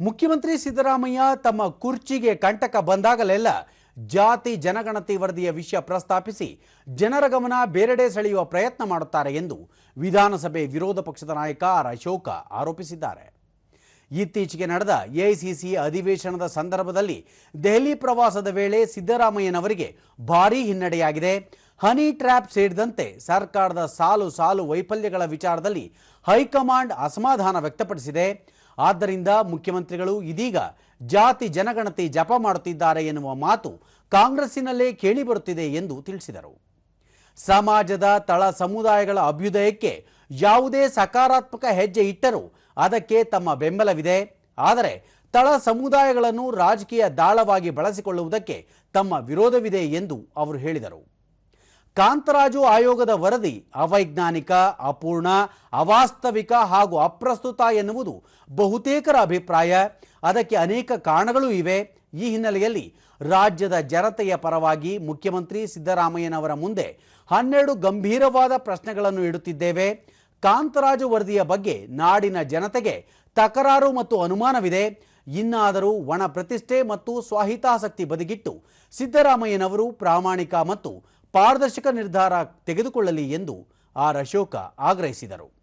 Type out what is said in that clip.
ಮುಖ್ಯಮಂತ್ರಿ ಸಿದ್ದರಾಮಯ್ಯ ತಮ್ಮ ಕುರ್ಚಿಗೆ ಕಂಟಕ ಬಂದಾಗಲೆಲ್ಲ ಜಾತಿ ಜನಗಣತಿ ವರದಿಯ ವಿಷಯ ಪ್ರಸ್ತಾಪಿಸಿ ಜನರ ಗಮನ ಬೇರೆಡೆ ಸೆಳೆಯುವ ಪ್ರಯತ್ನ ಮಾಡುತ್ತಾರೆ ಎಂದು ವಿಧಾನಸಭೆ ವಿರೋಧ ಪಕ್ಷದ ನಾಯಕ ಆರ್ ಅಶೋಕ ಆರೋಪಿಸಿದ್ದಾರೆ. ಇತ್ತೀಚೆಗೆ ನಡೆದ ಎಐಸಿಸಿ ಅಧಿವೇಶನದ ಸಂದರ್ಭದಲ್ಲಿ ದೆಹಲಿ ಪ್ರವಾಸದ ವೇಳೆ ಸಿದ್ದರಾಮಯ್ಯನವರಿಗೆ ಭಾರೀ ಹಿನ್ನಡೆಯಾಗಿದೆ. ಹನಿ ಟ್ರ್ಯಾಪ್ ಸೇರಿದಂತೆ ಸರ್ಕಾರದ ಸಾಲು ಸಾಲು ವೈಫಲ್ಯಗಳ ವಿಚಾರದಲ್ಲಿ ಹೈಕಮಾಂಡ್ ಅಸಮಾಧಾನ ವ್ಯಕ್ತಪಡಿಸಿದೆ. ಆದ್ದರಿಂದ ಮುಖ್ಯಮಂತ್ರಿಗಳು ಇದೀಗ ಜಾತಿ ಜನಗಣತಿ ಜಪ ಮಾಡುತ್ತಿದ್ದಾರೆ ಎನ್ನುವ ಮಾತು ಕಾಂಗ್ರೆಸ್ಸಿನಲ್ಲೇ ಕೇಳಿಬರುತ್ತಿದೆ ಎಂದು ತಿಳಿಸಿದರು. ಸಮಾಜದ ತಳ ಸಮುದಾಯಗಳ ಅಭ್ಯುದಯಕ್ಕೆ ಯಾವುದೇ ಸಕಾರಾತ್ಮಕ ಹೆಜ್ಜೆ ಇಟ್ಟರೂ ಅದಕ್ಕೆ ತಮ್ಮ ಬೆಂಬಲವಿದೆ. ಆದರೆ ತಳ ಸಮುದಾಯಗಳನ್ನು ರಾಜಕೀಯ ದಾಳವಾಗಿ ಬಳಸಿಕೊಳ್ಳುವುದಕ್ಕೆ ತಮ್ಮ ವಿರೋಧವಿದೆ ಎಂದು ಅವರು ಹೇಳಿದರು. ಕಾಂತರಾಜು ಆಯೋಗದ ವರದಿ ಅವೈಜ್ಞಾನಿಕ, ಅಪೂರ್ಣ, ಅವಾಸ್ತವಿಕ ಹಾಗೂ ಅಪ್ರಸ್ತುತ ಎನ್ನುವುದು ಬಹುತೇಕರ ಅಭಿಪ್ರಾಯ. ಅದಕ್ಕೆ ಅನೇಕ ಕಾರಣಗಳೂ ಇವೆ. ಈ ಹಿನ್ನೆಲೆಯಲ್ಲಿ ರಾಜ್ಯದ ಜನತೆಯ ಪರವಾಗಿ ಮುಖ್ಯಮಂತ್ರಿ ಸಿದ್ದರಾಮಯ್ಯನವರ ಮುಂದೆ ಹನ್ನೆರಡು ಗಂಭೀರವಾದ ಪ್ರಶ್ನೆಗಳನ್ನು ಇಡುತ್ತಿದ್ದೇವೆ. ಕಾಂತರಾಜು ವರದಿಯ ಬಗ್ಗೆ ನಾಡಿನ ಜನತೆಗೆ ತಕರಾರು ಮತ್ತು ಅನುಮಾನವಿದೆ. ಇನ್ನಾದರೂ ಒಣ ಪ್ರತಿಷ್ಠೆ ಮತ್ತು ಸ್ವಾಹಿತಾಸಕ್ತಿ ಬದಿಗಿಟ್ಟು ಸಿದ್ದರಾಮಯ್ಯನವರು ಪ್ರಾಮಾಣಿಕ ಮತ್ತು ಪಾರದರ್ಶಕ ನಿರ್ಧಾರ ತೆಗೆದುಕೊಳ್ಳಲಿ ಎಂದು ಆರ್ ಅಶೋಕ ಆಗ್ರಹಿಸಿದರು.